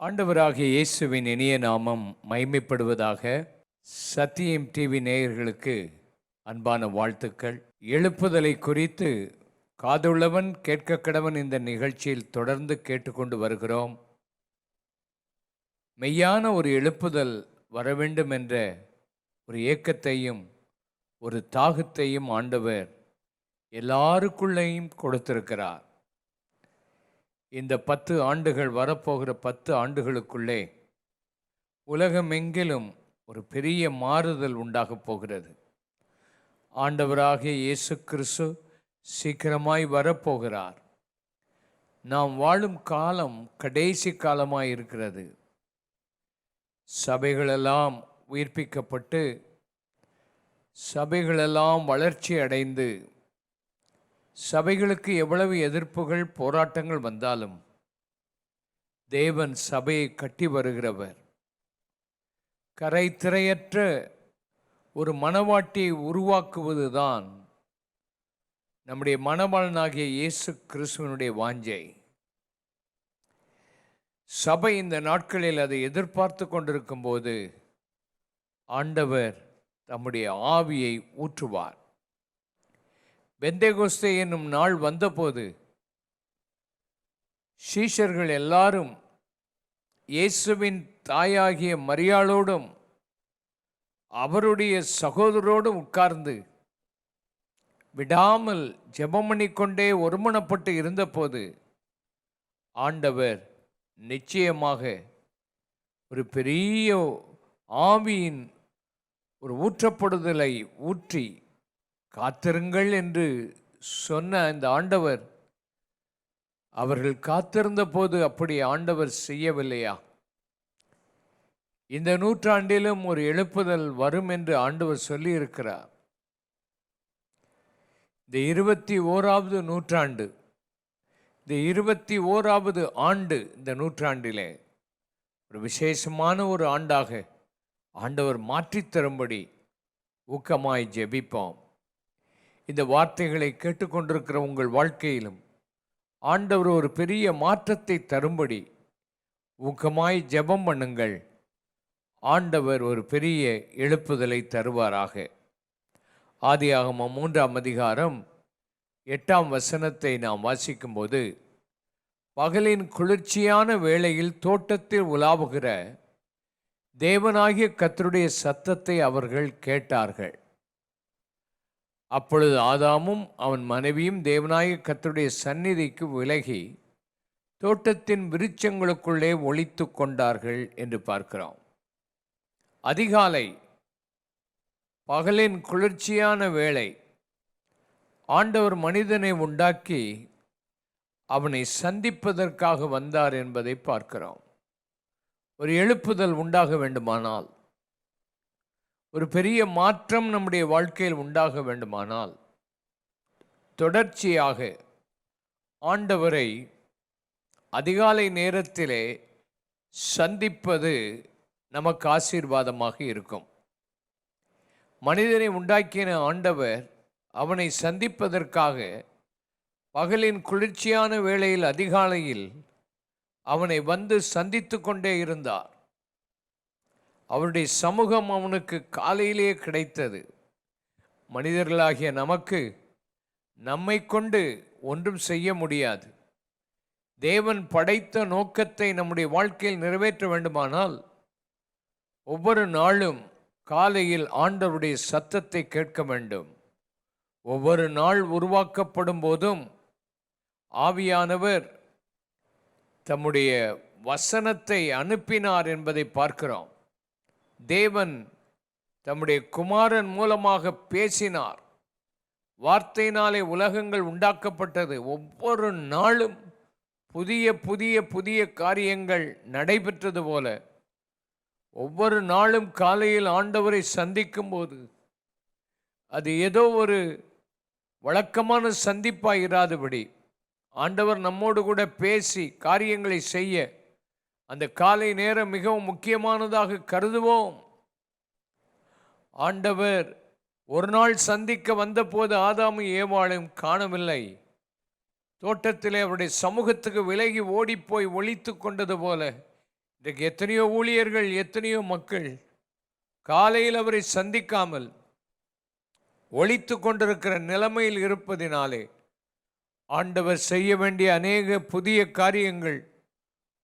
ஆண்டவராகிய இயேசுவின் இனிய நாமம் மைமைப்படுவதாக சத்தியம் டிவி நேயர்களுக்கு அன்பான வாழ்த்துக்கள். எழுப்புதலை குறித்து காதுள்ளவன் கேட்க கடவன் இந்த நிகழ்ச்சியில் தொடர்ந்து கேட்டுக்கொண்டு வருகிறோம். மெய்யான ஒரு எழுப்புதல் வர வேண்டும் என்ற ஒரு ஏக்கத்தையும் ஒரு தாகத்தையும் ஆண்டவர் எல்லாருக்குள்ளேயும் கொடுத்திருக்கிறார். இந்த பத்து ஆண்டுகள் வரப்போகிற பத்து ஆண்டுகளுக்குள்ளே உலகமெங்கிலும் ஒரு பெரிய மாறுதல் உண்டாகப் போகிறது. ஆண்டவராகிய இயேசு கிறிஸ்து சீக்கிரமாய் வரப்போகிறார். நாம் வாழும் காலம் கடைசி காலமாய் இருக்கிறது. சபைகளெல்லாம் உயிர்ப்பிக்கப்பட்டு சபைகளெல்லாம் வளர்ச்சி அடைந்து சபைகளுக்கு எவ்வளவு எதிர்ப்புகள் போராட்டங்கள் வந்தாலும் தேவன் சபையை கட்டி வருகிறவர். கரை திரையற்ற ஒரு மனவாட்டியை உருவாக்குவதுதான் நம்முடைய மனவாளனாகிய இயேசு கிறிஸ்துவனுடைய வாஞ்சை. சபை இந்த நாட்களில் அதை எதிர்பார்த்து கொண்டிருக்கும் போது ஆண்டவர் தம்முடைய ஆவியை ஊற்றுவார். பெந்தேகோஸ்தே என்னும் நாள் வந்தபோது சீஷர்கள் எல்லாரும் இயேசுவின் தாயாகிய மரியாளோடும் அவருடைய சகோதரோடும் உட்கார்ந்து விடாமல் ஜெபம் கொண்டே ஒருமணப்பட்டு இருந்தபோது ஆண்டவர் நிச்சயமாக ஒரு பெரிய ஆவியின் ஒரு ஊற்றப்படுதலை ஊற்றி காத்திருங்கள் என்று சொன்ன அந்த ஆண்டவர் அவர்கள் காத்திருந்த போது அப்படி ஆண்டவர் செய்யவில்லையா? இந்த நூற்றாண்டிலும் ஒரு எழுப்புதல் வரும் என்று ஆண்டவர் சொல்லியிருக்கிறார். இந்த இருபத்தி ஓராவது நூற்றாண்டு இந்த இருபத்தி ஓராவது ஆண்டு இந்த நூற்றாண்டிலே ஒரு விசேஷமான ஒரு ஆண்டாக ஆண்டவர் மாற்றித் தரும்படி ஊக்கமாய் ஜெபிப்போம். இந்த வார்த்தைகளை கேட்டுக்கொண்டிருக்கிற உங்கள் வாழ்க்கையிலும் ஆண்டவர் ஒரு பெரிய மாற்றத்தை தரும்படி ஊக்கமாய் ஜெபம் பண்ணுங்கள். ஆண்டவர் ஒரு பெரிய எழுப்புதலை தருவாராக. ஆதியாகம மூன்றாம் அதிகாரம் எட்டாம் வசனத்தை நாம் வாசிக்கும்போது பகலின் குளிர்ச்சியான வேளையில் தோட்டத்தில் உலாவுகிற தேவனாகிய கத்தருடைய சத்தத்தை அவர்கள் கேட்டார்கள். அப்பொழுது ஆதாமும் அவன் மனைவியும் தேவனாகிய கத்தருடைய சந்நிதிக்கு விலகி தோட்டத்தின் விருட்சங்களுக்குள்ளே ஒழித்து கொண்டார்கள் என்று பார்க்கிறோம். அதிகாலை பகலின் குளிர்ச்சியான வேளை ஆண்டவர் மனிதனை உண்டாக்கி அவனை சந்திப்பதற்காக வந்தார் என்பதை பார்க்கிறோம். ஒரு எழுப்புதல் உண்டாக வேண்டுமானால் ஒரு பெரிய மாற்றம் நம்முடைய வாழ்க்கையில் உண்டாக வேண்டுமானால் தொடர்ச்சியாக ஆண்டவரை அதிகாலை நேரத்திலே சந்திப்பது நமக்கு ஆசீர்வாதமாக இருக்கும். மனிதனை உண்டாக்கின ஆண்டவர் அவனை சந்திப்பதற்காக பகலின் குளிர்ச்சியான வேளையில் அதிகாலையில் அவனை வந்து சந்தித்து கொண்டே இருந்தார். அவருடைய சமூகம் அவனுக்கு காலையிலேயே கிடைத்தது. மனிதர்களாகிய நமக்கு நம்மை கொண்டு ஒன்றும் செய்ய முடியாது. தேவன் படைத்த நோக்கத்தை நம்முடைய வாழ்க்கையில் நிறைவேற்ற வேண்டுமானால் ஒவ்வொரு நாளும் காலையில் ஆண்டவருடைய சத்தத்தை கேட்க வேண்டும். ஒவ்வொரு நாள் உருவாக்கப்படும் போதும் ஆவியானவர் தம்முடைய வசனத்தை அனுப்பினார் என்பதை பார்க்கிறோம். தேவன் தம்முடைய குமாரன் மூலமாக பேசினார். வார்த்தையினாலே உலகங்கள் உண்டாக்கப்பட்டது. ஒவ்வொரு நாளும் புதிய புதிய புதிய காரியங்கள் நடைபெற்றது போல. ஒவ்வொரு நாளும் காலையில் ஆண்டவரை சந்திக்கும் போது அது ஏதோ ஒரு வழக்கமான சந்திப்பாக இராதபடி ஆண்டவர் நம்மோடு கூட பேசி காரியங்களை செய்ய அந்த காலை நேரம் மிகவும் முக்கியமானதாக கருதுவோம். ஆண்டவர் ஒரு நாள் சந்திக்க வந்தபோது ஆதாமும் ஏவாளையும் காணவில்லை. தோட்டத்திலே அவருடைய சமூகத்துக்கு விலகி ஓடிப்போய் ஒழித்து கொண்டது போல இன்றைக்கு எத்தனையோ ஊழியர்கள் எத்தனையோ மக்கள் காலையில் அவரை சந்திக்காமல் ஒழித்து கொண்டிருக்கிற நிலைமையில் இருப்பதினாலே ஆண்டவர் செய்ய வேண்டிய அநேக புதிய காரியங்கள்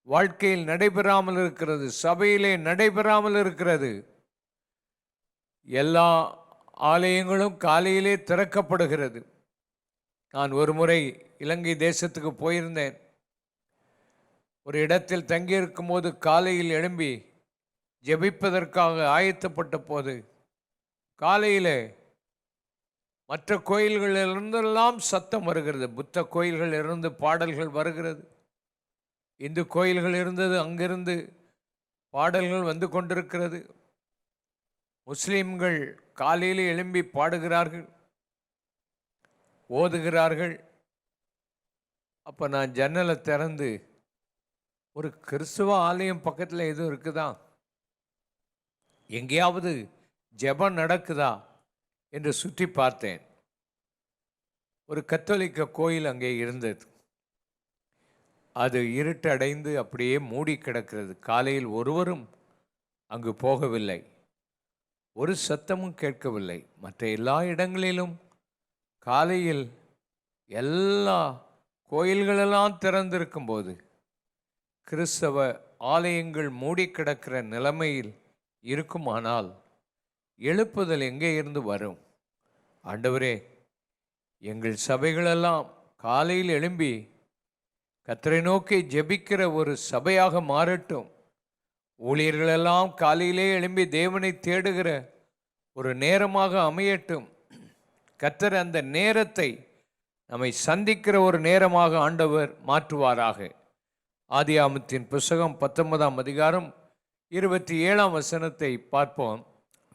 வாழ்க்கையில் நடைபெறாமல் இருக்கிறது சபையிலே நடைபெறாமல் இருக்கிறது. எல்லா ஆலயங்களும் காலையிலே திறக்கப்படுகிறது. நான் ஒரு முறை இலங்கை தேசத்துக்கு போயிருந்தேன். ஒரு இடத்தில் தங்கியிருக்கும் போது காலையில் எழும்பி ஜெபிப்பதற்காக ஆயத்தப்பட்ட போது காலையிலே மற்ற கோயில்களிலிருந்தெல்லாம் சத்தம் வருகிறது. புத்த கோயில்களிலிருந்து பாடல்கள் வருகிறது. இந்து கோயில்கள் இருந்தது அங்கிருந்து பாடல்கள் வந்து கொண்டிருக்கிறது. முஸ்லீம்கள் காலையில் எழும்பி பாடுகிறார்கள் ஓதுகிறார்கள். அப்போ நான் ஜன்னலை திறந்து ஒரு கிறிஸ்துவ ஆலயம் பக்கத்தில் எதுவும் இருக்குதா? எங்கேயாவது ஜெபம் நடக்குதா? என்று சுற்றி பார்த்தேன். ஒரு கத்தோலிக்க கோயில் அங்கே இருந்தது. அது இருட்டடைந்து அப்படியே மூடி கிடக்கிறது. காலையில் ஒருவரும் அங்கு போகவில்லை. ஒரு சத்தமும் கேட்கவில்லை. மற்ற எல்லா இடங்களிலும் காலையில் எல்லா கோயில்களெல்லாம் திறந்திருக்கும் போது கிறிஸ்தவ ஆலயங்கள் மூடி கிடக்கிற நிலைமையில் இருக்குமானால் எழுப்புதல் எங்கே இருந்து வரும்? ஆண்டவரே எங்கள் சபைகளெல்லாம் காலையில் எழும்பி கத்தரை நோக்கி ஜெபிக்கிற ஒரு சபையாக மாறட்டும். ஊழியர்களெல்லாம் காலையிலே எழும்பி தேவனை தேடுகிற ஒரு நேரமாக அமையட்டும். கத்தர் அந்த நேரத்தை நம்மை சந்திக்கிற ஒரு நேரமாக ஆண்டவர் மாற்றுவாராக. ஆதியாமத்தின் புஸ்தகம் பத்தொன்பதாம் அதிகாரம் இருபத்தி ஏழாம் வசனத்தை பார்ப்போம்.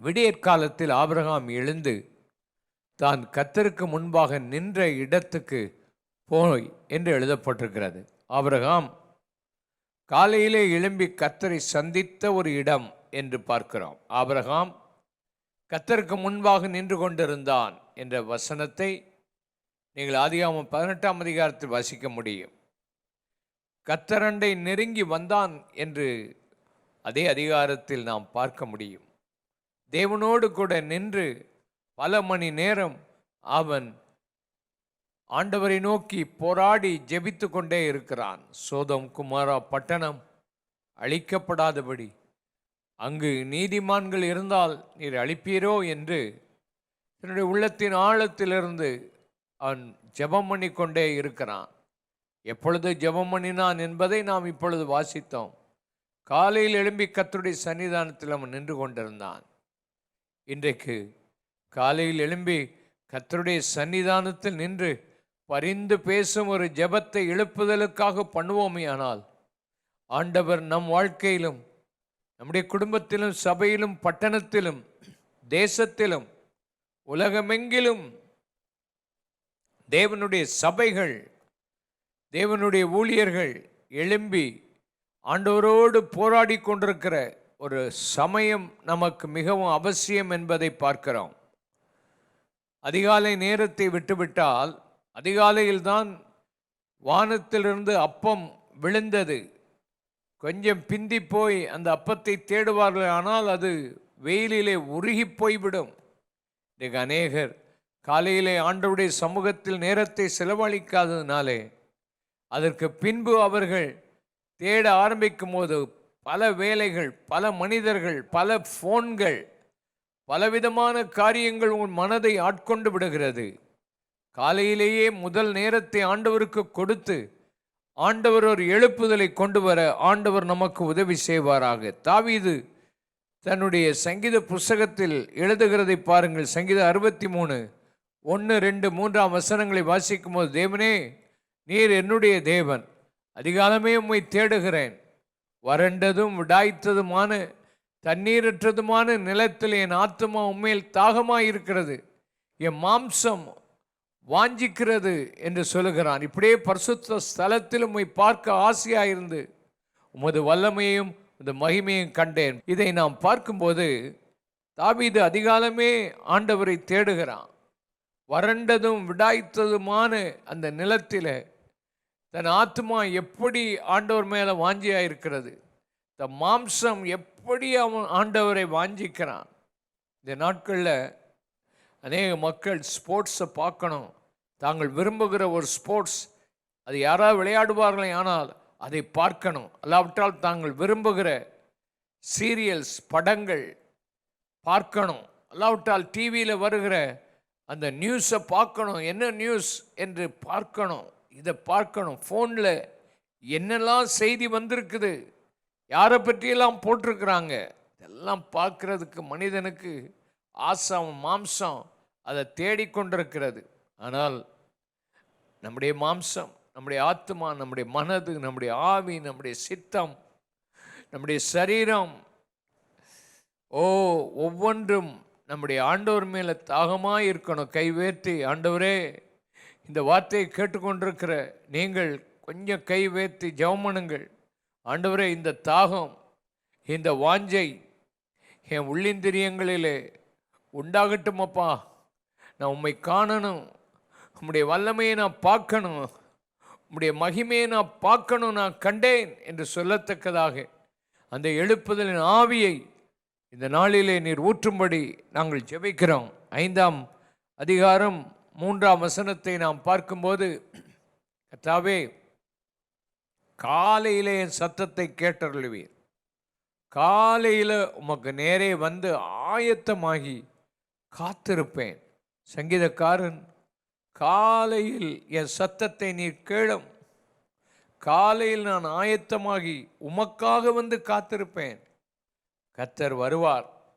விடியற்காலத்தில் ஆபிரகாம் எழுந்து தான் கத்தருக்கு முன்பாக நின்ற இடத்துக்கு போய் என்று எழுதப்பட்டிருக்கிறது. ஆபிரகாம் காலையிலே எழும்பி கத்தரை சந்தித்த ஒரு இடம் என்று பார்க்கிறோம். ஆபிரகாம் கத்தருக்கு முன்பாக நின்று கொண்டிருந்தான் என்ற வசனத்தை நீங்கள் ஆதிகாமம் பதினெட்டாம் அதிகாரத்தில் வசிக்க முடியும். கத்தரண்டை நெருங்கி வந்தான் என்று அதே அதிகாரத்தில் நாம் பார்க்க முடியும். தேவனோடு கூட நின்று பல மணி நேரம் அவன் ஆண்டவரை நோக்கி போராடி ஜெபித்து கொண்டே இருக்கிறான். சோதம் குமாரா பட்டணம் அழிக்கப்படாதபடி. அங்கு நீதிமான்கள் இருந்தால் நீர் அழிப்பீரோ என்று தன்னுடைய உள்ளத்தின் ஆழத்திலிருந்து அவன் ஜெபம் பண்ணி கொண்டே இருக்கிறான். எப்பொழுது ஜெபம் பண்ணினான் என்பதை நாம் இப்பொழுது வாசித்தோம். காலையில் எழும்பி கத்தருடைய சன்னிதானத்தில் அவன் நின்று கொண்டிருந்தான். இன்றைக்கு காலையில் எழும்பி கத்தருடைய சன்னிதானத்தில் நின்று பரிந்து பேசும் ஒரு ஜெபத்தை எழுப்புதலுக்காக பண்ணுவோமே ஆனால் ஆண்டவர் நம் வாழ்க்கையிலும் நம்முடைய குடும்பத்திலும் சபையிலும் பட்டணத்திலும் தேசத்திலும் உலகமெங்கிலும் தேவனுடைய சபைகள் தேவனுடைய ஊழியர்கள் எழும்பி ஆண்டவரோடு போராடி கொண்டிருக்கிற ஒரு சமயம் நமக்கு மிகவும் அவசியம் என்பதை பார்க்கிறோம். அதிகாலை நேரத்தை விட்டுவிட்டால் அதிகாலையில்தான் வானத்திலிருந்து அப்பம் விழுந்தது. கொஞ்சம் பிந்தி போய் அந்த அப்பத்தை தேடுவார்கள் ஆனால் அது வெயிலிலே உருகி போய்விடும். இன்றைக்கு அநேகர் காலையிலே ஆண்டவுடைய சமூகத்தில் நேரத்தை செலவழிக்காததினாலே அதற்கு பின்பு அவர்கள் தேட ஆரம்பிக்கும் போது பல வேலைகள் பல மனிதர்கள் பல ஃபோன்கள் பலவிதமான காரியங்கள் உன் மனதை ஆட்கொண்டு விடுகிறது. காலையிலேயே முதல் நேரத்தை ஆண்டவருக்கு கொடுத்து ஆண்டவர் ஒரு எழுப்புதலை கொண்டு வர ஆண்டவர் நமக்கு உதவி செய்வாராக. தாவீது தன்னுடைய சங்கீத புஸ்தகத்தில் எழுதுகிறதை பாருங்கள். சங்கீதம் அறுபத்தி மூணு ஒன்று ரெண்டு மூன்றாம் வசனங்களை வாசிக்கும் போது தேவனே நீர் என்னுடைய தேவன் அதிகாலமே உம்மை தேடுகிறேன். வறண்டதும் விடாய்த்ததுமான தண்ணீரற்றதுமான நிலத்தில் என் ஆத்துமா உண்மையில் தாகமாக இருக்கிறது என் மாம்சம் வாஞ்சிக்கிறது என்று சொல்லுகிறான். இப்படியே பரிசுத்த ஸ்தலத்தில் உம்மை பார்க்க ஆசையாயிருந்து உமது வல்லமையும் இந்த மகிமையும் கண்டேன். இதை நாம் பார்க்கும்போது தாவீது அதிகாலமே ஆண்டவரை தேடுகிறான். வறண்டதும் விடாய்த்ததுமான அந்த நிலத்தில் தன் ஆத்மா எப்படி ஆண்டவர் மேலே வாஞ்சியாக இருக்கிறது இந்த மாம்சம் எப்படி அவன் ஆண்டவரை வாஞ்சிக்கிறான்? இந்த நாட்களில் அநேக மக்கள் ஸ்போர்ட்ஸை பார்க்கணும். தாங்கள் விரும்புகிற ஒரு ஸ்போர்ட்ஸ் அது யாராவது விளையாடுவார்களே ஆனால் அதை பார்க்கணும். அல்லாவிட்டால் தாங்கள் விரும்புகிற சீரியல்ஸ் படங்கள் பார்க்கணும். அல்லாவிட்டால் டிவியில் வருகிற அந்த நியூஸை பார்க்கணும். என்ன நியூஸ் என்று பார்க்கணும். இதை பார்க்கணும். ஃபோனில் என்னெல்லாம் செய்தி வந்திருக்குது யாரை பற்றியெல்லாம் போட்டிருக்கிறாங்க இதெல்லாம் பார்க்கறதுக்கு மனிதனுக்கு ஆசம் மாம்சம் அதை தேடிக்கொண்டிருக்கிறது. ஆனால் நம்முடைய மாம்சம் நம்முடைய ஆத்மா நம்முடைய மனது நம்முடைய ஆவி நம்முடைய சித்தம் நம்முடைய சரீரம் ஓ ஒவ்வொன்றும் நம்முடைய ஆண்டவர் மேலே தாகமாக இருக்கணும். கைவேற்றி ஆண்டவரே இந்த வார்த்தையை கேட்டுக்கொண்டிருக்கிற நீங்கள் கொஞ்சம் கைவேற்றி ஜவமனுங்கள் ஆண்டவரே இந்த தாகம் இந்த வாஞ்சை என் உள்ளிந்திரியங்களிலே உண்டாகட்டுமப்பா. நான் உம்மை காணணும். உம்முடைய வல்லமையை நான் பார்க்கணும். உம்முடைய மகிமையை நான் பார்க்கணும் நான் கண்டேன் என்று சொல்லத்தக்கதாக. அந்த எழுப்புதலின் ஆவியை இந்த நாளிலே நீர் ஊற்றும்படி நாங்கள் ஜெபிக்கிறோம். ஐந்தாம் அதிகாரம் மூன்றாம் வசனத்தை நாம் பார்க்கும்போது கத்தாவே காலையிலே என் சத்தத்தை கேட்டருளுவீர். காலையில் உமக்கு நேரே வந்து ஆயத்தமாகி காத்திருப்பேன். சங்கீதக்காரன் காலையில் என் சத்தத்தை நீர் கேளும். காலையில் நான் ஆயத்தமாகி உமக்காக வந்து காத்திருப்பேன். கத்தர் வருவார்.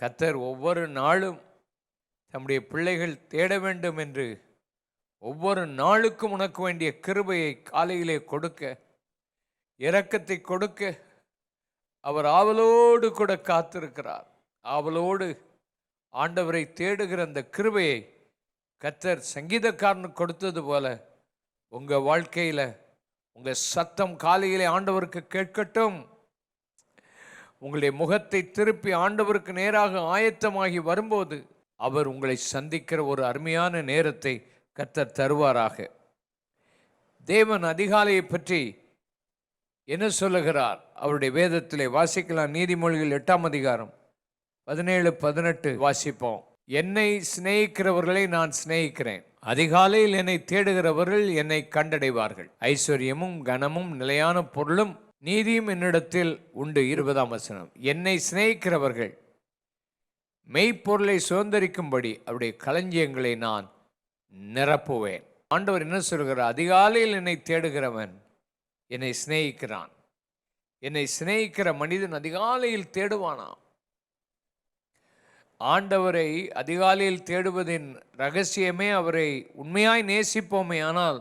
கத்தர் ஒவ்வொரு நாளும் தம்முடைய பிள்ளைகள் தேட வேண்டும் என்று ஒவ்வொரு நாளுக்கும் உனக்கு வேண்டிய கிருபையை காலையிலே கொடுக்க இரக்கத்தை கொடுக்க அவர் ஆவலோடு கூட காத்திருக்கிறார். ஆவலோடு ஆண்டவரை தேடுகிற அந்த கிருபையை கத்தர் சங்கீதக்காரனுக்கு கொடுத்தது போல உங்கள் வாழ்க்கையில் உங்கள் சத்தம் காலையிலே ஆண்டவருக்கு கேட்கட்டும். உங்களுடைய முகத்தை திருப்பி ஆண்டவருக்கு நேராக ஆயத்தமாகி வரும்போது அவர் உங்களை சந்திக்கிற ஒரு அருமையான நேரத்தை கத்தர் தருவாராக. தேவன் அதிகாலையை பற்றி என்ன சொல்லுகிறார்? அவருடைய வேதத்திலே வாசிக்கலாம். நீதிமொழிகள் எட்டாம் அதிகாரம் பதினேழு பதினெட்டு வாசிப்போம். என்னை சிநேகிக்கிறவர்களை நான் சிநேகிக்கிறேன். அதிகாலையில் என்னை தேடுகிறவர்கள் என்னை கண்டடைவார்கள். ஐஸ்வர்யமும் கனமும் நிலையான பொருளும் நீதியும் என்னிடத்தில் உண்டு. இருபதாம் வசனம். என்னை சிநேகிக்கிறவர்கள் மெய்ப்பொருளை சுதந்திரிக்கும்படி அவருடைய களஞ்சியங்களை நான் நிரப்புவேன். ஆண்டவர் என்ன சொல்கிறார்? அதிகாலையில் என்னை தேடுகிறவன் என்னை சிநேகிக்கிறான். என்னை சிநேகிக்கிற மனிதன் அதிகாலையில் தேடுவானாம். ஆண்டவரை அதிகாலையில் தேடுவதின் ரகசியமே அவரை உண்மையாய் நேசிப்போமே. ஆனால்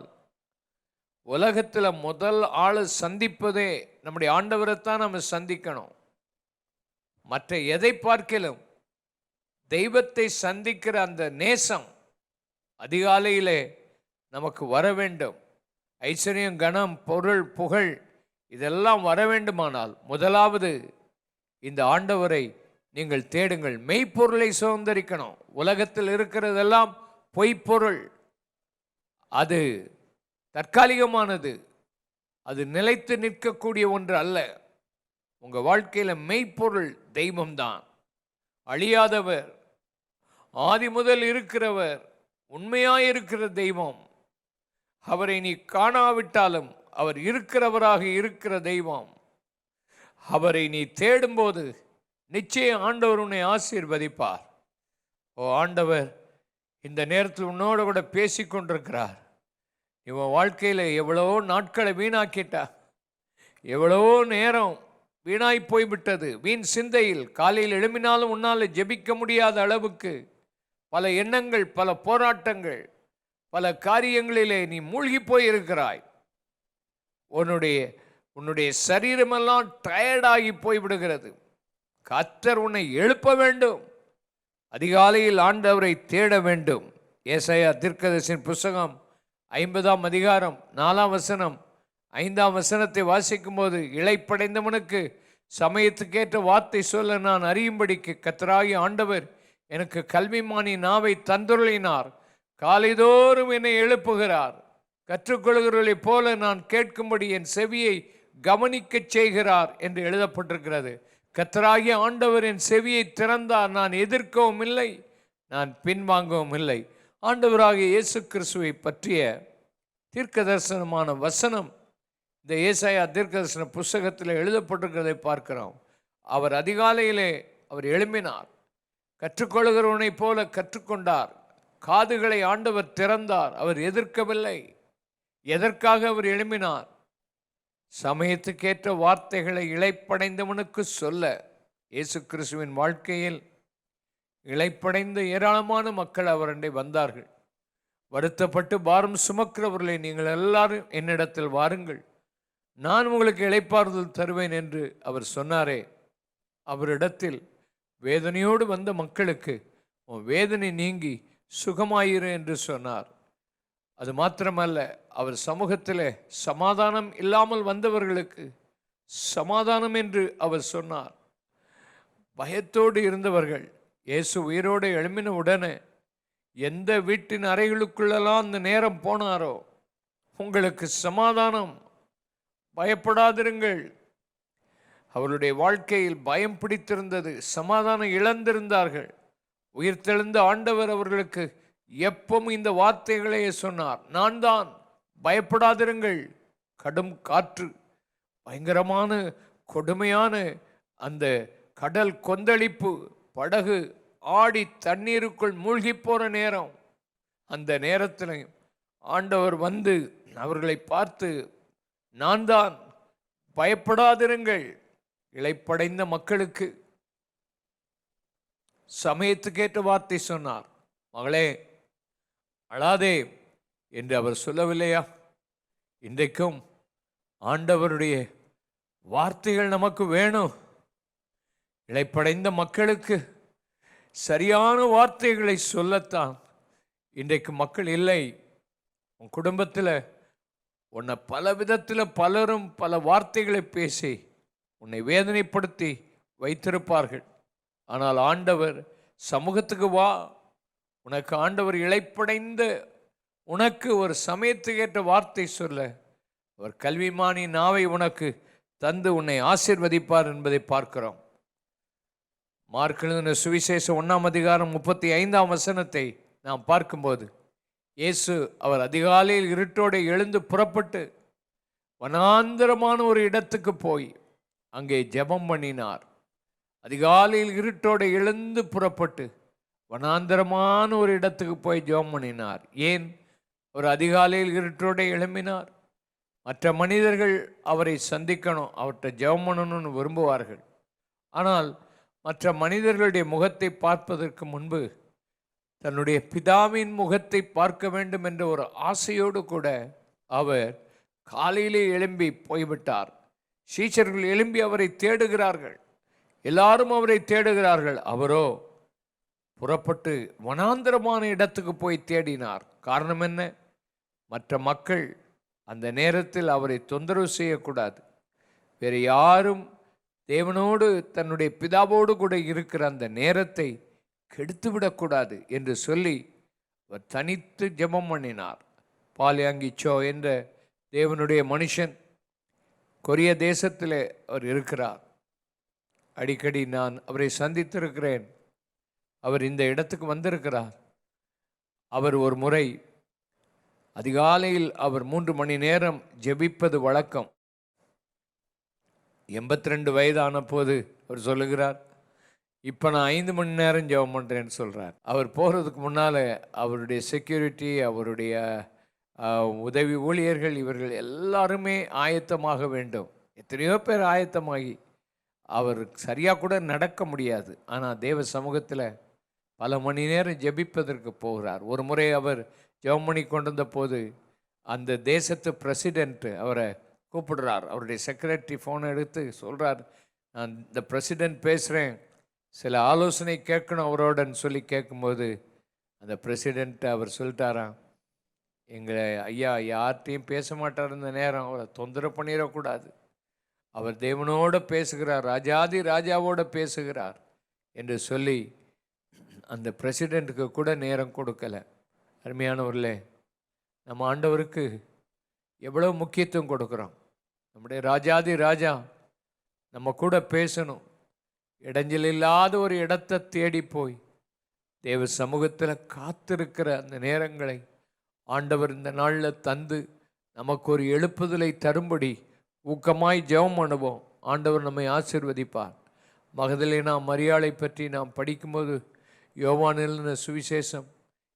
உலகத்தில் முதல் ஆள் சந்திப்பதே நம்முடைய ஆண்டவரைத்தான் நம்ம சந்திக்கணும். மற்ற எதை பார்க்கலும் தெய்வத்தை சந்திக்கிற அந்த நேசம் அதிகாலையிலே நமக்கு வர வேண்டும். ஐஸ்வர்யம் கணம் பொருள் புகழ் இதெல்லாம் வர வேண்டுமானால் முதலாவது இந்த ஆண்டவரை நீங்கள் தேடுங்கள். மெய்ப்பொருளை சுதந்திரிக்கணும். உலகத்தில் இருக்கிறதெல்லாம் பொய்ப்பொருள். அது தற்காலிகமானது. அது நிலைத்து நிற்கக்கூடிய ஒன்று அல்ல. உங்கள் வாழ்க்கையில் மெய்ப்பொருள் தெய்வம்தான். அழியாதவர் ஆதி முதல் இருக்கிறவர் உண்மையாயிருக்கிற தெய்வம். அவரை நீ காணாவிட்டாலும் அவர் இருக்கிறவராக இருக்கிற தெய்வம். அவரை நீ தேடும்போது நிச்சயம் ஆண்டவர் உன்னை ஆசீர்வதிப்பார். ஓ ஆண்டவர் இந்த நேரத்தில் உன்னோட கூட பேசி கொண்டிருக்கிறார். இவன் வாழ்க்கையில் எவ்வளவோ நாட்களை வீணாக்கிட்டா. எவ்வளவோ நேரம் வீணாய் போய்விட்டது. வீண் சிந்தையில் காலையில் எழுமினாலும் உன்னால் ஜெபிக்க முடியாத அளவுக்கு பல எண்ணங்கள் பல போராட்டங்கள் பல காரியங்களிலே நீ மூழ்கி போயிருக்கிறாய். உன்னுடைய உன்னுடைய சரீரமெல்லாம் டயர்டாகி போய்விடுகிறது. கத்தர் உன்னை எழுப்ப வேண்டும். அதிகாலையில் ஆண்டவரை தேட வேண்டும். ஏசையா தீர்க்கதரிசின் புஸ்தகம் ஐம்பதாம் அதிகாரம் நாலாம் வசனம். ஐந்தாம் வசனத்தை வாசிக்கும்போது இழைப்படைந்தவனுக்கு சமயத்துக்கேற்ற வார்த்தை சொல்ல நான் அறியும்படிக்கு கத்தராகி ஆண்டவர் எனக்கு கல்விமானி நாவை தந்துருளினார். காலைதோறும் என்னை எழுப்புகிறார். கற்றுக்கொள்கிறவர்களைப் போல நான் கேட்கும்படி என் செவியை கவனிக்கச் செய்கிறார் என்று எழுதப்பட்டிருக்கிறது. கத்தராகிய ஆண்டவரின் செவியை திறந்தார். நான் எதிர்க்கவும் இல்லை நான் பின்வாங்கவும் இல்லை. ஆண்டவராகிய இயேசு கிறிஸ்துவை பற்றிய தீர்க்க தரிசனமான வசனம் இந்த ஏசாயா தீர்க்க தரிசன புஸ்தகத்தில் எழுதப்பட்டிருக்கிறதை பார்க்கிறோம். அவர் அதிகாலையிலே அவர் எழும்பினார். கற்றுக்கொள்கிறவனைப் போல கற்றுக்கொண்டார். காதுகளை ஆண்டவர் திறந்தார். அவர் எதிர்க்கவில்லை. எதற்காக அவர் எழும்பினார்? சமயத்துக்கேற்ற வார்த்தைகளை இழைப்படைந்தவனுக்கு சொல்ல இயேசு கிறிஸ்துவின் வாழ்க்கையில் இழைப்படைந்த ஏராளமான மக்கள் அவரண்டை வந்தார்கள். வருத்தப்பட்டு பாரம் சுமக்கிறவர்களை நீங்கள் எல்லாரும் என்னிடத்தில் வாருங்கள். நான் உங்களுக்கு இளைப்பாறுதல் தருவேன் என்று அவர் சொன்னாரே. அவரிடத்தில் வேதனையோடு வந்த மக்களுக்கு உன் வேதனை நீங்கி சுகமாயிரு என்று சொன்னார். அது மாத்திரமல்ல அவர் சமூகத்தில் சமாதானம் இல்லாமல் வந்தவர்களுக்கு சமாதானம் என்று அவர் சொன்னார். பயத்தோடு இருந்தவர்கள் இயேசு உயிரோடு எழும்பின உடனே எந்த வீட்டின் அறைகளுக்குள்ளெல்லாம் அந்த நேரம் போனாரோ உங்களுக்கு சமாதானம் பயப்படாதிருங்கள். அவருடைய வாழ்க்கையில் பயம் பிடித்திருந்தது சமாதானம் இழந்திருந்தார்கள். உயிர்த்தெழுந்த ஆண்டவர் அவர்களுக்கு எப்பவும் இந்த வார்த்தைகளையே சொன்னார். நான் தான் பயப்படாதிருங்கள். கடும் காற்று. பயங்கரமான கொடுமையான அந்த கடல் கொந்தளிப்பு படகு ஆடி தண்ணீருக்குள் மூழ்கி போகிற நேரம். அந்த நேரத்தில் ஆண்டவர் வந்து அவர்களை பார்த்து நான் தான் பயப்படாதிருங்கள். இளைப்படைந்த மக்களுக்கு. சமயத்துக்கேற்ற வார்த்தை சொன்னார். மகளே அழாதே என்று அவர் சொல்லவில்லையா? இன்றைக்கும் ஆண்டவருடைய வார்த்தைகள் நமக்கு வேணும். இழைப்படைந்த மக்களுக்கு சரியான வார்த்தைகளை சொல்லத்தான் இன்றைக்கு மக்கள் இல்லை. உன் குடும்பத்தில் உன்னை பல விதத்தில் பலரும் பல வார்த்தைகளை பேசி உன்னை வேதனைப்படுத்தி வைத்திருப்பார்கள். ஆனால் ஆண்டவர் சமூகத்துக்கு வா உனக்கு ஆண்டவர் இழைப்படைந்த உனக்கு ஒரு சமயத்துக்கு ஏற்ற வார்த்தை சொல்ல. அவர் கல்விமானி நாவை உனக்கு தந்து உன்னை ஆசிர்வதிப்பார் என்பதை பார்க்கிறோம். மார்க் சுவிசேஷ ஒன்றாம் அதிகாரம் முப்பத்தி ஐந்தாம் வசனத்தை நாம் பார்க்கும்போது இயேசு அவர் அதிகாலையில் இருட்டோடு எழுந்து புறப்பட்டு வனாந்தரமான ஒரு இடத்துக்கு போய் அங்கே ஜெபம் பண்ணினார். அதிகாலையில் இருட்டோடு எழுந்து புறப்பட்டு வனாந்தரமான ஒரு இடத்துக்கு போய் ஜெபம் பண்ணினார். ஏன்? ஒரு அதிகாலையில் இருட்டோடு எழும்பினார். மற்ற மனிதர்கள் அவரை சந்திக்கணும் அவற்றை ஜெபம் பண்ணணும்னு விரும்புவார்கள். ஆனால் மற்ற மனிதர்களுடைய முகத்தை பார்ப்பதற்கு முன்பு தன்னுடைய பிதாவின் முகத்தை பார்க்க வேண்டும் என்ற ஒரு ஆசையோடு கூட அவர் காலையிலே எழும்பி போய்விட்டார். சீச்சர்கள் எழும்பி அவரை தேடுகிறார்கள். எல்லாரும் அவரை தேடுகிறார்கள். அவரோ புறப்பட்டு வனாந்திரமான இடத்துக்கு போய் தேடினார். காரணம் என்ன? மற்ற மக்கள் அந்த நேரத்தில் அவரை தொந்தரவு செய்யக்கூடாது. வேறு யாரும் தேவனோடு தன்னுடைய பிதாவோடு கூட இருக்கிற அந்த நேரத்தை கெடுத்து விடக்கூடாது என்று சொல்லி அவர் தனித்து ஜெபம் பண்ணினார். பாலியாங்கிச்சோ என்ற தேவனுடைய மனுஷன் கொரிய தேசத்தில் அவர் இருக்கிறார். அடிக்கடி நான் அவரை சந்தித்திருக்கிறேன். அவர் இந்த இடத்துக்கு வந்திருக்கிறார். அவர் ஒரு முறை அதிகாலையில் அவர் மூன்று மணி நேரம் ஜெபிப்பது வழக்கம். எண்பத்தி ரெண்டு வயதான போது அவர் சொல்லுகிறார் இப்போ நான் ஐந்து மணி நேரம் ஜெபம் பண்ணுறேன்னு சொல்கிறார் அவர் போகிறதுக்கு முன்னால் அவருடைய செக்யூரிட்டி அவருடைய உதவி ஊழியர்கள் இவர்கள் எல்லாருமே ஆயத்தமாக வேண்டும். எத்தனையோ பேர் ஆயத்தமாகி அவர் சரியாக கூட நடக்க முடியாது. ஆனால் தேவ சமூகத்தில் பல மணி நேரம் ஜெபிப்பதற்கு போகிறார். ஒரு முறை அவர் ஜெபம் பண்ணி கொண்டிருந்த போது அந்த தேசத்து பிரசிடென்ட்டு அவரை கூப்பிடுறார். அவருடைய செக்ரட்டரி ஃபோனை எடுத்து சொல்கிறார் நான் இந்த பிரசிடென்ட் பேசுகிறேன் சில ஆலோசனை கேட்கணும் அவரோடன்னு சொல்லி கேட்கும்போது அந்த பிரசிடென்ட்டு அவர் சொல்லிட்டாராம் எங்களை ஐயா யார்கிட்டையும் பேச மாட்டார் இந்த நேரம். அவரை தொந்தரவு பண்ணிடக்கூடாது. அவர் தேவனோடு பேசுகிறார். ராஜாதி ராஜாவோட பேசுகிறார் என்று சொல்லி அந்த பிரசிடெண்ட்டுக்கு கூட நேரம் கொடுக்கல. அருமையானவர்களே நம்ம ஆண்டவருக்கு எவ்வளோ முக்கியத்துவம் கொடுக்குறோம். நம்முடைய ராஜாதி ராஜா நம்ம கூட பேசணும். இடைஞ்சல் இல்லாத ஒரு இடத்தை தேடி போய் தேவ சமூகத்தில் காத்திருக்கிற அந்த நேரங்களை ஆண்டவர் இந்த நாளில் தந்து நமக்கு ஒரு எழுப்புதலை தரும்படி ஊக்கமாய் ஜெபம் பண்ணுவோம். ஆண்டவர் நம்மை ஆசிர்வதிப்பார். நாம் மரியாதை பற்றி நாம் படிக்கும்போது யோவானிலின சுவிசேஷம்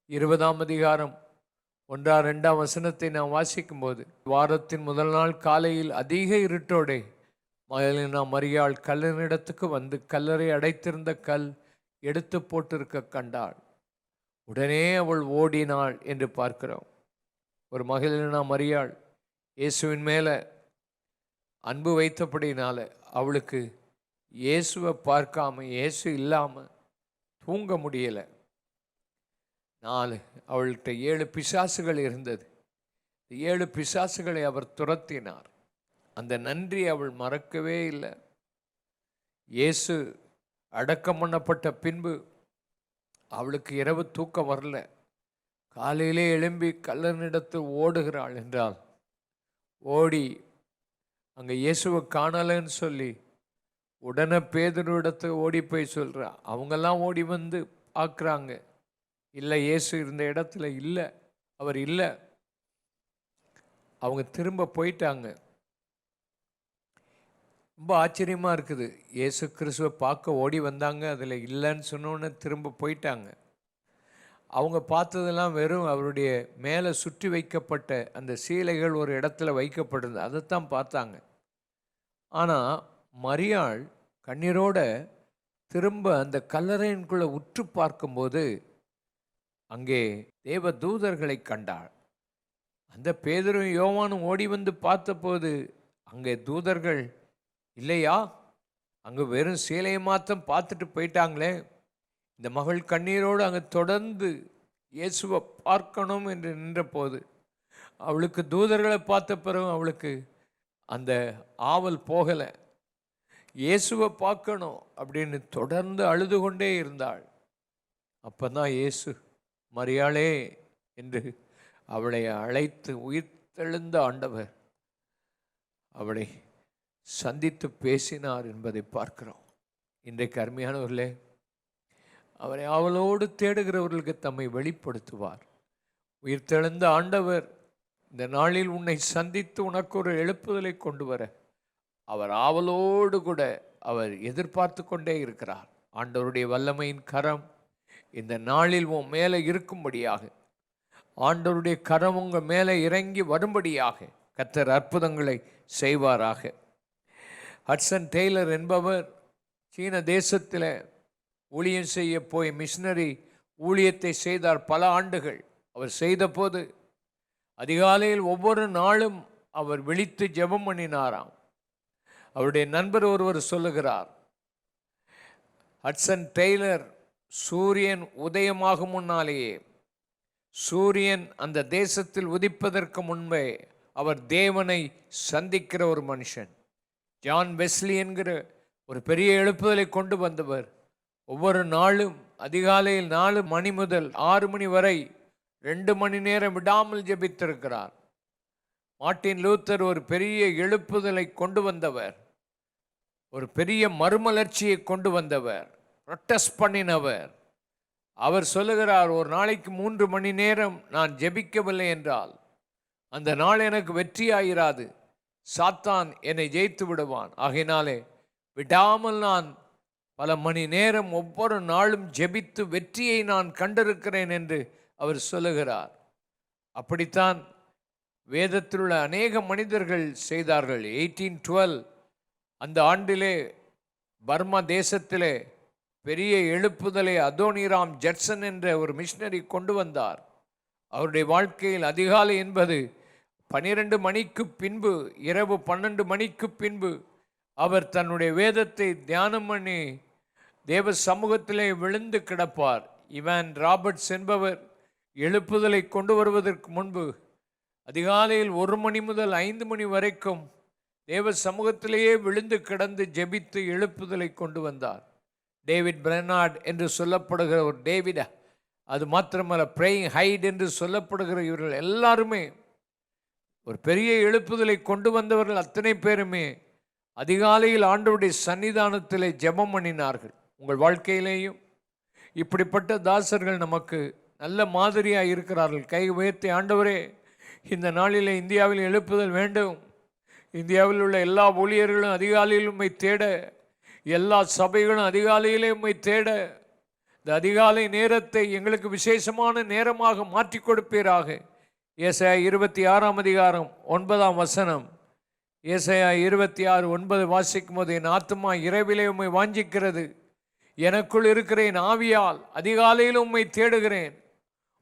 இருபதாம் அதிகாரம் ஒன்றா ரெண்டாம் வசனத்தை நாம் வாசிக்கும்போது வாரத்தின் முதல் நாள் காலையில் அதிக இருட்டோடே மகளினா மரியாள் கல்லனிடத்துக்கு வந்து கல்லறை அடைத்திருந்த கல் எடுத்து போட்டிருக்க கண்டாள். உடனே அவள் ஓடினாள் என்று பார்க்கிறோம். ஒரு மகளினா மரியாள் இயேசுவின் மேலே அன்பு வைத்தபடினால அவளுக்கு இயேசுவை பார்க்காம இயேசு இல்லாமல் தூங்க முடியலை. நாலு அவள்கிட்ட ஏழு பிசாசுகள் இருந்தது. ஏழு பிசாசுகளை அவர் துரத்தினார். அந்த நன்றி அவள் மறக்கவே இல்லை. இயேசு அடக்கம் பண்ணப்பட்ட பின்பு அவளுக்கு இரவு தூக்கம் வரல. காலையிலே எழும்பி கல்லனிடத்து ஓடுகிறாள் என்றால் ஓடி அங்கே இயேசுவை காணலைன்னு சொல்லி உடனே பேதனிடத்தை ஓடி போய் சொல்கிறா அவங்கெல்லாம் ஓடி வந்து பார்க்குறாங்க இல்லை இயேசு இருந்த இடத்துல இல்லை அவர் இல்லை. அவங்க திரும்ப போயிட்டாங்க. ரொம்ப ஆச்சரியமாக இருக்குது. இயேசு கிறிஸ்துவை பார்க்க ஓடி வந்தாங்க அதில் இல்லைன்னு சொன்னோன்னே திரும்ப போயிட்டாங்க. அவங்க பார்த்ததெல்லாம் வெறும் அவருடைய மேலே சுற்றி வைக்கப்பட்ட அந்த சீலைகள் ஒரு இடத்துல வைக்கப்பட்டிருந்தது அதைத்தான் பார்த்தாங்க. ஆனால் மரியாள் கண்ணீரோட திரும்ப அந்த கல்லறையின்குள்ளே உற்று பார்க்கும்போது அங்கே தேவ தூதர்களை கண்டாள். அந்த பேதரும் யோவானும் ஓடி வந்து பார்த்தபோது அங்கே தூதர்கள் இல்லையா? அங்கே வெறும் சீலையை மாத்தம் பார்த்துட்டு போயிட்டாங்களே. இந்த மகள் கண்ணீரோடு அங்கே தொடர்ந்து இயேசுவை பார்க்கணும் என்று நின்றபோது அவளுக்கு தூதர்களை பார்த்த பிறகு அவளுக்கு அந்த ஆவல் போகலை. இயேசுவை பார்க்கணும் அப்படின்னு தொடர்ந்து அழுது கொண்டே இருந்தாள். அப்போ தான் இயேசு மரியாளே என்று அவளை அழைத்து உயிர்த்தெழுந்த ஆண்டவர் அவளை சந்தித்து பேசினார் என்பதை பார்க்கிறோம். இன்றைக்கு அருமையானவர்களே அவரை அவளோடு தேடுகிறவர்களுக்கு தம்மை வெளிப்படுத்துவார். உயிர்த்தெழுந்த ஆண்டவர் இந்த நாளில் உன்னை சந்தித்து உனக்கு ஒரு எழுப்புதலை கொண்டு வர அவர் ஆவலோடு கூட அவர் எதிர்பார்த்து கொண்டே இருக்கிறார். ஆண்டவருடைய வல்லமையின் கரம் இந்த நாளில் உன் மேலே இருக்கும்படியாக. ஆண்டவருடைய கரம் உங்கள் மேலே இறங்கி வரும்படியாக கத்தர் அற்புதங்களை செய்வாராக. ஹட்சன் டெய்லர் என்பவர் சீன தேசத்தில் ஊழியம் செய்ய போய் மிஷினரி ஊழியத்தை செய்தார் பல ஆண்டுகள். அவர் செய்தபோது அதிகாலையில் ஒவ்வொரு நாளும் அவர் விழித்து ஜெபம் பண்ணினாராம். அவருடைய நண்பர் ஒருவர் சொல்லுகிறார் ஹட்சன் டெய்லர் சூரியன் உதயமாகும் முன்னாலேயே சூரியன் அந்த தேசத்தில் உதிப்பதற்கு முன்பே அவர் தேவனை சந்திக்கிற ஒரு மனுஷன். ஜான் வெஸ்லி என்கிற ஒரு பெரிய எழுப்புதலை கொண்டு வந்தவர். ஒவ்வொரு நாளும் அதிகாலையில் நாலு மணி முதல் ஆறு மணி வரை ரெண்டு மணி நேரம் விடாமல் ஜெபித்திருக்கிறார். மார்ட்டின் லூத்தர் ஒரு பெரிய எழுப்புதலை கொண்டு வந்தவர். ஒரு பெரிய மறுமலர்ச்சியை கொண்டு வந்தவர் ப்ரொட்டஸ்ட் பண்ணினவர். அவர் சொல்லுகிறார் ஒரு நாளைக்கு மூன்று மணி நேரம் நான் ஜெபிக்கவில்லை என்றால் அந்த நாள் எனக்கு வெற்றியாயிராது. சாத்தான் என்னை ஜெயித்து விடுவான். ஆகையினாலே விடாமல் நான் பல மணி நேரம் ஒவ்வொரு நாளும் ஜெபித்து வெற்றியை நான் கண்டிருக்கிறேன் என்று அவர் சொல்லுகிறார். அப்படித்தான் வேதத்தில் உள்ள அநேக மனிதர்கள் செய்தார்கள். எயிட்டீன் டுவெல் அந்த ஆண்டிலே பர்மா தேசத்திலே பெரிய எழுப்புதலை அதோனிராம் ஜட்சன் என்ற ஒரு மிஷினரி கொண்டு வந்தார். அவருடைய வாழ்க்கையில் அதிகாலை என்பது பனிரெண்டு மணிக்கு பின்பு இரவு பன்னெண்டு மணிக்கு பின்பு அவர் தன்னுடைய வேதத்தை தியானம் பண்ணி தேவ சமூகத்திலே விழுந்து கிடப்பார். இவன் ராபர்ட்ஸ் என்பவர் எழுப்புதலை கொண்டு வருவதற்கு முன்பு அதிகாலையில் ஒரு மணி முதல் ஐந்து மணி வரைக்கும் தேவ சமூகத்திலேயே விழுந்து கிடந்து ஜெபித்து எழுப்புதலை கொண்டு வந்தார். டேவிட் பிரனார்ட் என்று சொல்லப்படுகிற ஒரு டேவிட அது மாத்திரமல்ல ப்ரேயிங் ஹைட் என்று சொல்லப்படுகிற இவர்கள் எல்லாருமே ஒரு பெரிய எழுப்புதலை கொண்டு வந்தவர்கள் அத்தனை பேருமே அதிகாலையில் ஆண்டவருடைய சன்னிதானத்தில் ஜெபம் பண்ணினார்கள். உங்கள் வாழ்க்கையிலேயும் இப்படிப்பட்ட தாசர்கள் நமக்கு நல்ல மாதிரியாக இருக்கிறார்கள். கை உயர்த்தி ஆண்டவரே இந்த நாளில் இந்தியாவில் எழுப்புதல் வேண்டும். இந்தியாவில் உள்ள எல்லா ஊழியர்களும் அதிகாலையில் உண்மை தேட எல்லா சபைகளும் அதிகாலையிலே உண்மை தேட இந்த அதிகாலை நேரத்தை எங்களுக்கு விசேஷமான நேரமாக மாற்றி கொடுப்பீராக. ஏசையா இருபத்தி ஆறாம் அதிகாரம் ஒன்பதாம் வசனம். ஏசையா இருபத்தி ஆறு ஒன்பது வாசிக்கும் போது என் ஆத்மா இரவிலே உண்மை வாஞ்சிக்கிறது. எனக்குள் இருக்கிறேன் ஆவியால் அதிகாலையில் உம்மை தேடுகிறேன்.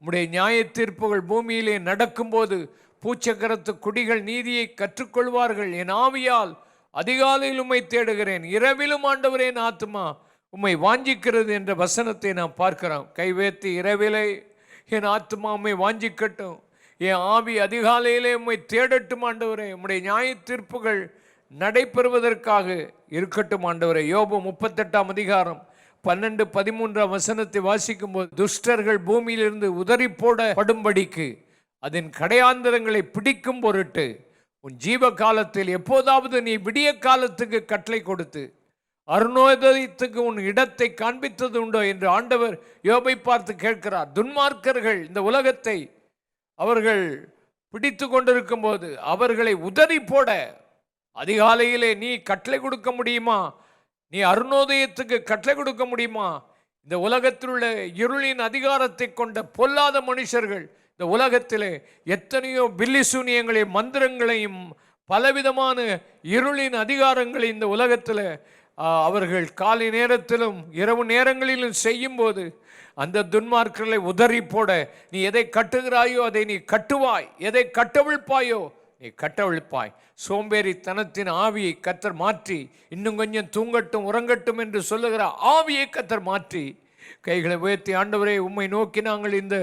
உம்முடைய நியாய தீர்ப்புகள் பூமியிலே நடக்கும்போது பூச்சக்கரத்து குடிகள் நீதியை கற்றுக்கொள்வார்கள். என் ஆவியால் அதிகாலையில் உம்மை தேடுகிறேன். இரவிலும் ஆண்டவரே ஆத்மா ஆத்துமா உம்மை வாஞ்சிக்கிறது என்ற வசனத்தை நாம் பார்க்கிறோம். கைவேத்தி இரவிலே என் ஆத்துமா உம்மை வாஞ்சிக்கட்டும். என் ஆவி அதிகாலையிலே உம்மை தேடட்டும் ஆண்டவரே. உம்முடைய நியாய தீர்ப்புகள் நடைபெறுவதற்காக இருக்கட்டும் ஆண்டவரே. யோபு முப்பத்தெட்டாம் அதிகாரம் பன்னெண்டு பதிமூன்றாம் வசனத்தை வாசிக்கும் போது துஷ்டர்கள் பூமியிலிருந்து உதறி போடப்படும்படிக்கு அதன் கடையாந்தரங்களை பிடிக்கும் பொருட்டு உன் ஜீவ காலத்தில் எப்போதாவது நீ விடிய காலத்துக்கு கட்டளை கொடுத்து அருணோதயத்துக்கு உன் இடத்தை காண்பித்தது உண்டோ என்று ஆண்டவர் யோபை பார்த்து கேட்கிறார். துன்மார்க்கர்கள் இந்த உலகத்தை அவர்கள் பிடித்து கொண்டிருக்கும் போது அவர்களை உதறி போட அதிகாலையிலே நீ கட்டளை கொடுக்க முடியுமா? நீ அருணோதயத்துக்கு கட்டளை கொடுக்க முடியுமா? இந்த உலகத்தில் உள்ள இருளின் அதிகாரத்தை கொண்ட பொல்லாத மனுஷர்கள் இந்த உலகத்தில் எத்தனையோ பில்லி சூனியங்களையும் மந்திரங்களையும் பலவிதமான இருளின் அதிகாரங்களை இந்த உலகத்தில் அவர்கள் காலை நேரத்திலும் இரவு நேரங்களிலும் செய்யும்போது அந்த துன்மார்க்களை உதறி போட நீ எதை கட்டுகிறாயோ அதை நீ கட்டுவாய். எதை கட்டவிழ்ப்பாயோ நீ கட்டவிழ்ப்பாய். சோம்பேறித்தனத்தின் ஆவியை கத்தர் மாற்றி இன்னும் கொஞ்சம் தூங்கட்டும் உறங்கட்டும் என்று சொல்லுகிற ஆவியை கத்தர் மாற்றி கைகளை உயர்த்தி ஆண்டவரே உம்மை நோக்கி நாங்கள் இந்த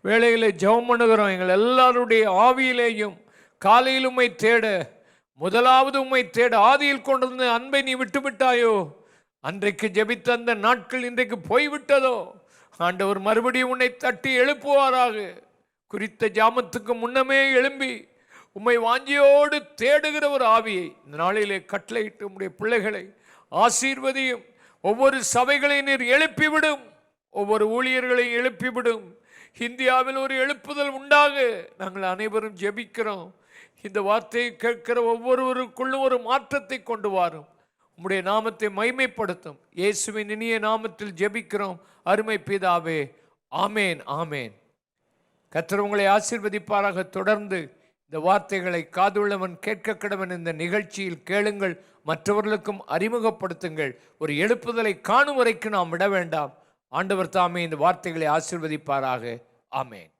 வேளையில் ஜெபம் பண்ணுகிறோம். எங்கள் எல்லாருடைய ஆவியிலேயும் காலையில் உண்மை தேட முதலாவது உண்மை தேட ஆதியில் கொண்டிருந்த அன்பை நீ விட்டுவிட்டாயோ? அன்றைக்கு ஜெபித்த அந்த நாட்கள் இன்றைக்கு போய்விட்டதோ? ஆண்டவர் மறுபடியும் உன்னை தட்டி எழுப்புவாராக. குறித்த ஜாமத்துக்கு முன்னமே எழும்பி உம்மை வாஞ்சியோடு தேடுகிற ஒரு ஆவியை இந்த நாளிலே கட்டளையிட்டு உம்முடைய பிள்ளைகளை ஆசீர்வதியும் ஒவ்வொரு சபைகளை நீர் எழுப்பிவிடும். ஒவ்வொரு ஊழியர்களையும் எழுப்பிவிடும். இந்தியாவில் ஒரு எழுப்புதல் உண்டாக. நாங்கள் அனைவரும் ஜெபிக்கிறோம். இந்த வார்த்தையை கேட்கிற ஒவ்வொருவருக்குள்ளும் ஒரு மாற்றத்தை கொண்டு வரும். உம்முடைய நாமத்தை மைமைப்படுத்தும் இயேசுவின் இனிய நாமத்தில் ஜெபிக்கிறோம். அருமை பிதாவே ஆமேன் ஆமேன். கர்த்தர் உங்களை தொடர்ந்து இந்த வார்த்தைகளை காதுள்ளவன் கேட்க கடவன் இந்த நிகழ்ச்சியில் கேளுங்கள். மற்றவர்களுக்கும் அறிமுகப்படுத்துங்கள். ஒரு எழுப்புதலை காணும் வரைக்கும் நாம் விட வேண்டாம். ஆண்டவர் தாமே இந்த வார்த்தைகளை ஆசீர்வதிப்பாராக. ஆமேன்.